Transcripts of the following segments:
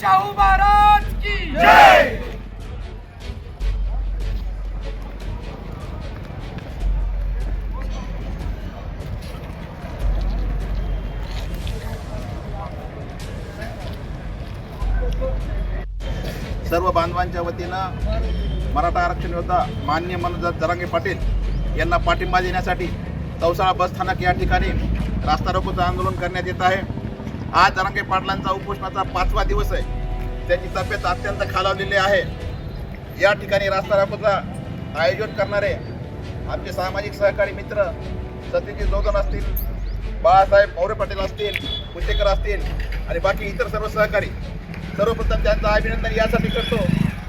शाहू महाराज की जय! सर्व बांधवांच्या वतीनं मराठा आरक्षण योद्धा मान्य मनोज जरांगे पाटील यांना पाठिंबा देण्यासाठी चौसाळा बस स्थानक या ठिकाणी रास्ता रोकोचं आंदोलन करण्यात येत आहे. आज जरांगे पाटलांचा उपोषणाचा पाचवा दिवस आहे. त्यांची तब्येत अत्यंत खालावलेली आहे. या ठिकाणी रास्ता रोकोचा आयोजन करणारे आमचे सामाजिक सहकारी मित्र सतीजी जोगन असतील बाळासाहेब मोरे पाटील असतील कुचेकर असतील आणि बाकी इतर सर्व सहकारी सर्वप्रथम त्यांचं अभिनंदन यासाठी करतो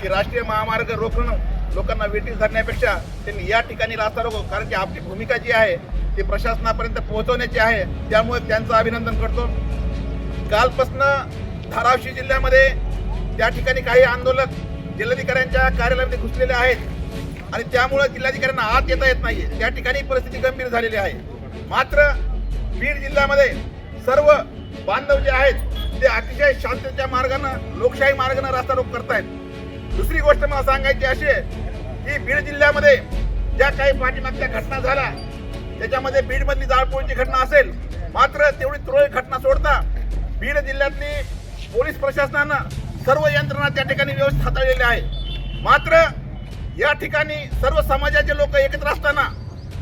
की राष्ट्रीय महामार्ग रोखणं लोकांना वेटीस धरण्यापेक्षा त्यांनी या ठिकाणी रास्ता रोखो. कारण की आपली भूमिका जी आहे ती प्रशासनापर्यंत पोहोचवण्याची आहे. त्यामुळे त्यांचं अभिनंदन करतो. कालपासनं धाराशिव जिल्ह्यामध्ये त्या ठिकाणी काही आंदोलक जिल्हाधिकाऱ्यांच्या कार्यालयामध्ये घुसलेले आहेत. आणि त्यामुळे जिल्हाधिकाऱ्यांना आत येता येत नाहीये. त्या ठिकाणी परिस्थिती गंभीर झालेली आहे. मात्र बीड जिल्ह्यामध्ये सर्व बांधव जे आहेत ते अतिशय शांततेच्या मार्गानं लोकशाही मार्गानं रास्ता रोक करतायत. दुसरी गोष्ट मला सांगायची अशी आहे की बीड जिल्ह्यामध्ये ज्या काही पाठीमागच्या घटना झाल्या त्याच्यामध्ये बीडमधली जाळपोळीची घटना असेल मात्र तेवढी तुरळक घटना सोडता बीड जिल्ह्यातली पोलीस प्रशासनानं सर्व यंत्रणा त्या ठिकाणी व्यवस्थित हाताळलेली आहे. मात्र या ठिकाणी सर्व समाजाचे लोक एकत्र असताना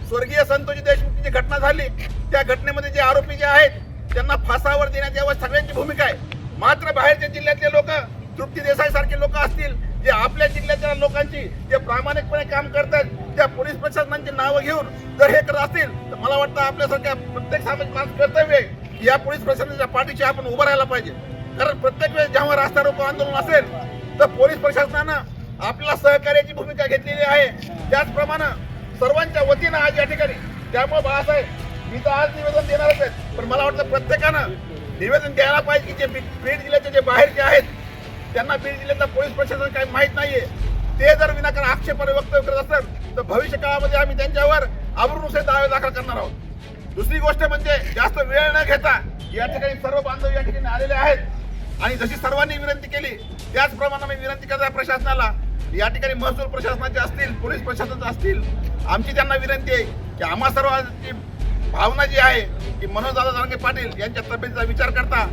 स्वर्गीय संतोषी देशमुखची जी घटना झाली. त्या घटनेमध्ये जे आरोपी जे आहेत त्यांना फासावर देण्यात यावं सगळ्यांची भूमिका आहे. मात्र बाहेरच्या जिल्ह्यातले लोक तृप्ती देसाई सारखे लोक असतील जे आपल्या जिल्ह्यातल्या लोकांची जे प्रामाणिकपणे काम करतात त्या पोलीस प्रशासनाची नावं घेऊन जर हे करत असतील तर मला वाटतं आपल्यासारख्या प्रत्येक सामाजिक माणूस कर्तव्य आहे या पोलीस प्रशासनाच्या पाठीशी आपण उभं राहायला पाहिजे. कारण प्रत्येक वेळेस जेव्हा रास्ता रोको आंदोलन असेल तर पोलीस प्रशासनानं आपल्या सहकार्याची भूमिका घेतलेली आहे. त्याचप्रमाणे सर्वांच्या वतीनं आज या ठिकाणी त्यामुळे बाळासाहेब मी तर आज निवेदन देणारच आहे. पण मला वाटतं प्रत्येकानं निवेदन द्यायला पाहिजे की जे बीड जिल्ह्याचे जे बाहेरचे आहेत त्यांना बीड जिल्ह्याचा पोलीस प्रशासन काही माहीत नाहीये. ते जर विनाकारण आक्षेपाने वक्तव्य करत असतात तर भविष्य काळामध्ये आम्ही त्यांच्यावर आवरूनुसार दावे दाखल करणार आहोत. दुसरी गोष्ट म्हणजे जास्त वेळ न घेता या ठिकाणी सर्व बांधव या ठिकाणी आलेले आहेत. आणि जशी सर्वांनी विनंती केली त्याचप्रमाणे मी विनंती करत आहे प्रशासनाला या ठिकाणी महसूल प्रशासनाचे असतील पोलीस प्रशासनाचे असतील आमची त्यांना विनंती आहे की आम्हा सर्वांची भावना जी आहे की मनोजदादा जारंगे पाटील यांच्या तब्येतीचा विचार करता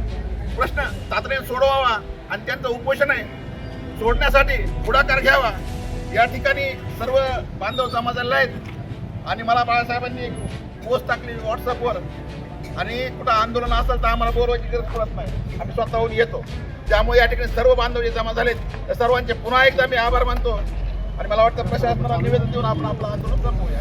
प्रश्न तातडीने सोडवावा आणि त्यांचं उपोषण आहे सोडण्यासाठी पुढाकार घ्यावा. या ठिकाणी सर्व बांधव जमा झालेले आहेत. आणि मला बाळासाहेबांनी पोस्ट टाकली व्हॉट्सअपवर. आणि कुठं आंदोलन असेल तर आम्हाला बोलवायची गरज पडत नाही. आम्ही स्वतःहून येतो. त्यामुळे या ठिकाणी सर्व बांधव जे जमा झालेत. त्या सर्वांचे पुन्हा एकदा मी आभार मानतो. आणि मला वाटतं प्रशासनाला निवेदन देऊन आपण आपलं आंदोलन संपवूया.